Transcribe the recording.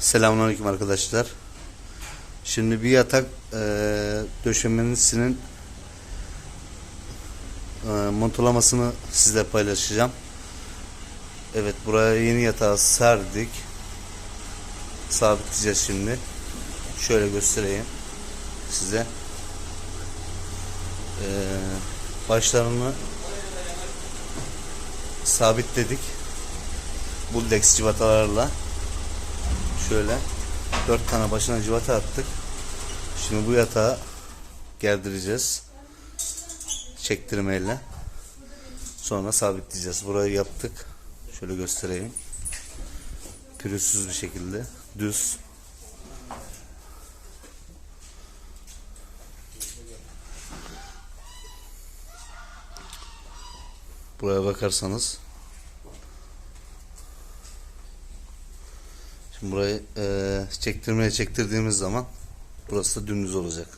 Selamünaleyküm arkadaşlar. Şimdi bir yatak e, döşemesinin e, montalamasını sizle paylaşacağım. Evet buraya yeni yatağı serdik. Sabitleyeceğiz şimdi. Şöyle göstereyim size. E, başlarını sabitledik. Buldex civatalarla şöyle dört tane başına civata attık. Şimdi bu yatağı gerdireceğiz. Çektirmeyle. Sonra sabitleyeceğiz. Burayı yaptık. Şöyle göstereyim. Pürüzsüz bir şekilde. Düz. Buraya bakarsanız Şimdi burayı e, çektirmeye çektirdiğimiz zaman burası da dümdüz olacak.